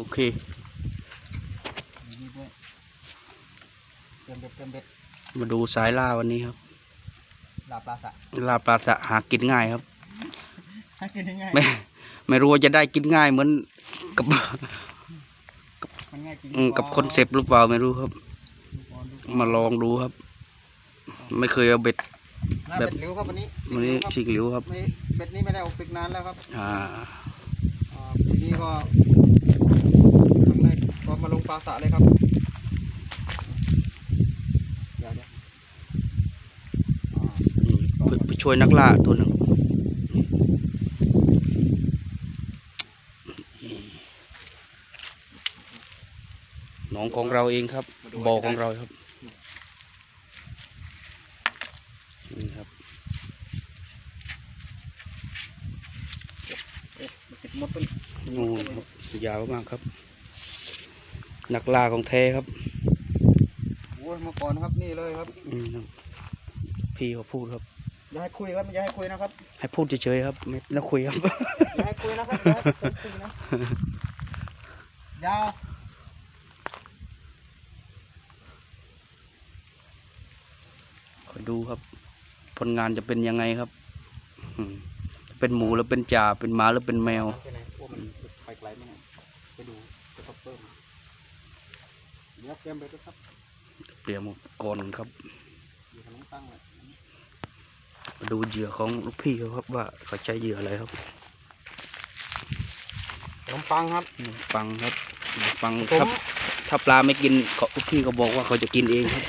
โอเคนี่ด้วยเต็มเบ็ดเต็มเบ็ดมาดูสายล่าวันนี้ครับลาปลาสะล่าปลาสะหากินง่ายครับให้กินง่ายไม่ไม่รู้ว่าจะได้กินง่ายเหมือนกับมันง่ายจริงอืมกับคอนเซปต์หรือเปล่าไม่รู้ครับ มาลองดูครับ ไม่เคยเอาเบ็ดหน้าแบเบ็บดหลิวครับวันนี้วันนี้ชิงหลิวครับไม่เบ็ดนี้ไม่ได้ออกฝึกนานแล้วครับ อ่าอ่าปีนี้ก็ครั้งแรกก็ มาลงปลาสะเลยครับเดี๋ยวเดี๋ยวอ่าอืมไปไปช่วยนักล่าตัวหนึ่งหนองของเราเองครับบ่อของเราครับนี่ครับเอ๊ะมันติดมดต้นงูครับยาวมากครับ นักล่าของแท้ครับโอ้ยเมื่อก่อนครับนี่เลยครับอืมครับพี่เขาพูดครับอย่าให้คุยครับอย่าให้คุยนะครับ ให้พูดเฉยๆครับ ไม่ต้องคุยครับอย่าให้คุยนะครับอย่าให้คุยนะยาวคอยดูครับ ผลงานจะเป็นยังไงครับอืมเป็นหมูแล้วเป็นจ่าเป็นหมาแล้วเป็นแมว ไปไหนโอ้มันไปไกลไหมเนี่ยไปดูจะต้องเพิ่ม เดี๋ยวเตรียมไปด้วยครับเตรียมอุปกรณ์ก่อนครับอยู่ขนมตั้งเลยมาดูเหยื่อของลูกพี่เขาครับว่าเขาใช้เหยื่ออะไรครับขนมปังครับขนมปังครับขนมปังผถ้ามถ้าปลาไม่กินเขาลูกพี่เขาบอกว่าเขาจะกินเองครับ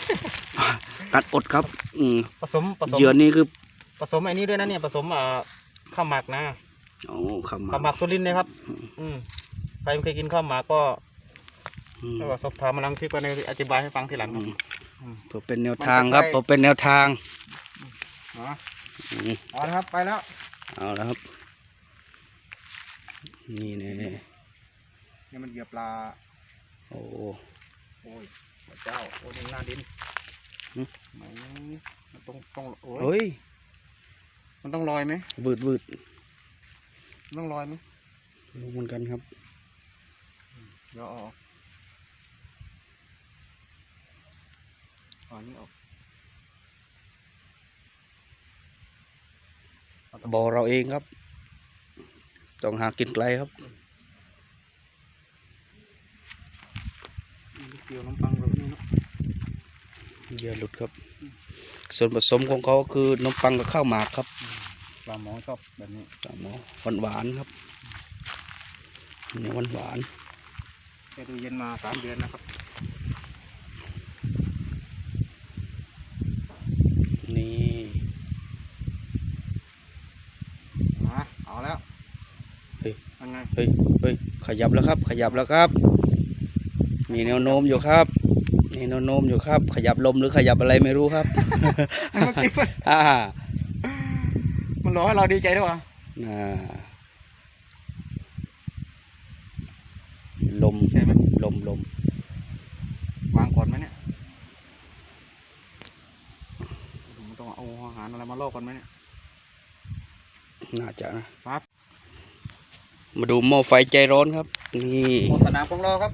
ตัดอดครับ อืมผสมผสมเหยื่อนี่คือ ผสมไอ้นี้ด้วยนะเนี่ยผสมอ่าข้าวหมักนะโอ้ข้าวหมาข้าวหมักสุรินทร์นะครับ อืมอืมใครไม่เคยกินข้าวหมักก็ อืมก็สอบถามมาลังคลิปกันในอธิบายให้ฟังทีหลังคอืรับมอืมเพื่อเป็นแนวทางครับมันจะไปเพื่อเป็นแนวทางอ๋ออืมเอาละครับไปแล้วเอาแล้วครับ นี่แน่นี่มันเหยียบปลาโอ้โอ้ยพระเจ้าโอ้ยหน้าดินหึไม่มันต้องต้องโอ้ยเฮ้ยมันต้องลอยไหมวืดวืดมันต้องลอยไหมรู้เหมือนกันครับเดี๋ยวเอาออก อาอันนี้ออกเอาตะบ่อเราเองครับ ต้องหากินไกลครับเกี่ยวน้ำปังแบบนี้เนาะเหยื่อหลุดครับ ส่วนผสมของเขาคือนมปังกับข้าวหมากครับปลาหมอชอบแบบนี้สามหวานหวานๆครับเนื้อหวานหวานแกดูเย็นมาสามเดือนนะครับ ๆนี่ มาเอาแล้ว เฮ้ย ยังไง เฮ้ยเฮ้ยขยับแล้วครับ ขยับแล้วครับ มีแนวโน้มอยู่ครับมีแนวโน้มอยู่ครับ ขยับลมหรือขยับอะไรไม่รู้ครับเมื่อกี้มันอ่ามันรอให้เราดีใจด้วยวะน่าลมใช่ไหมลมลมวางก่อนไหมเนี่ยมันต้องเอาอาหารอะไรมาล่อก่อนไหมเนี่ยน่าจะนะครับ มาดูหม้อไฟใจร้อนครับ นี่โฆษณาของเราครับ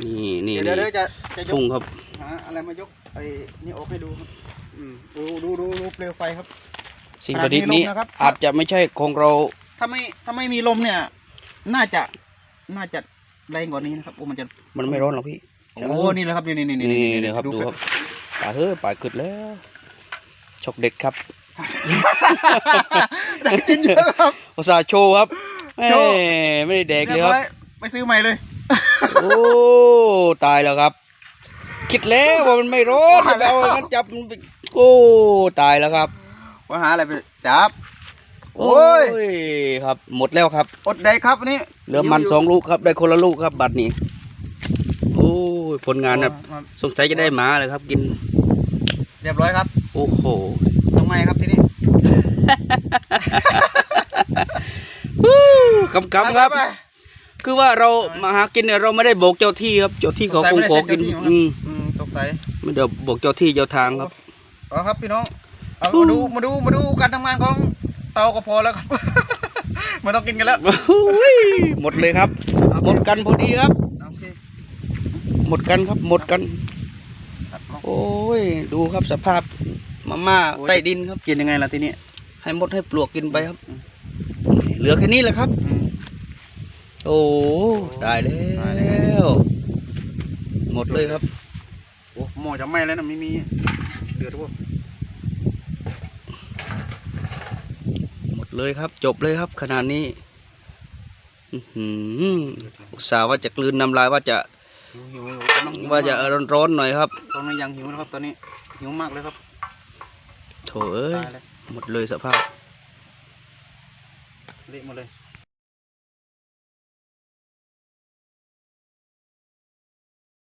นี่นี่เดี๋ยวเดี๋ยวนี่เดี๋ยวจะจะยกพุ่งครับหาอะไรมายกไอ้นี่ออกให้ดูครับอืมดูดูดูดูเปลวไฟครับ สิ่งประดิษฐ์นี้ขนาดมีลมนะครับอาจจะไม่ใช่ของเรา ถ้าไม่ถ้าไม่มีลมเนี่ย น่าจะน่าจะแรงกว่านี้นะครับโอ้มันจะมันไม่ร้อนหรอกพี่โอ้นี่แหละครับนี่นี่นี่นี่นี่นี่ครับดูครับป่าเฮ้ยป่าขึ้นแล้วชกเด็ดครับได้กินเยอะครับอุตส่าห์โชว์ครับ แหม่โชว์ไม่ได้แดกเลยครับรีบร้อไปซื้อใหม่เลย โอ้ตายแล้วครับ คิดแล้วว่ามันไม่ร้อนว่าแล้วเรามันจับมันไปโอ้ตายแล้วครับว่าหาอะไรไปจับ โอ้โอ้ยยครับ หมดแล้วครับอดได้ครับอันนี่เหลือมันสองลูกครับ ได้คนละลูกครับ บัตรนี้ โอ้ยผลงานนะสงสัยจะได้หมาเลยครับ กิน เรียบร้อยครับ โอ้โหทำไมครับที่นี่ กำกำครับไปไปคือว่าเรามาหากินเนี่ยเราไม่ได้บอกเจ้าที่ครับ เจ้าที่เขาสงคสัยงขอกินไม่ได้เซ็นเจ้าที่มั้งอืมอืมตกใส่ไม่ได้บอกเจ้าที่เจ้าทางครับเอาครับพี่น้องเอาอู้มาดูมาดูมาดูการทำงานของเตาก็พอแล้วครับไม่ต้องกินกันแล้วโอ้ยหมดเลยครับหมดกันพอดีครับหมดกันครับหมดกันตัดเนาะโอ้ย ดูครับสภาพมาม่าโอ้ยใต้ดินครับกินยังไงล่ะทีนี้ให้มดให้ปลวกกินไปครับอืม เหลือแค่นี้แหละครับอืมโอ้ตายแล้ตายแล้ววหมดเลยครับโอ้หม้อจะไหม้แล้วนะไม่มีเดือดวะหมดเลยครับ จบเลยครับ ขนาดนี้อื้อหืออุตส่าห์ว่าจะกลืนน้ำลายว่าจะหิวหิวหิวกำลังหิว่าจะมกร้อนๆหน่อยครับตอนนี้ยังหิวนะครับตอนนี้หิวมากเลยครับโถเอ้ยตายเลยหมดเลยสภาพ เละหมดเลย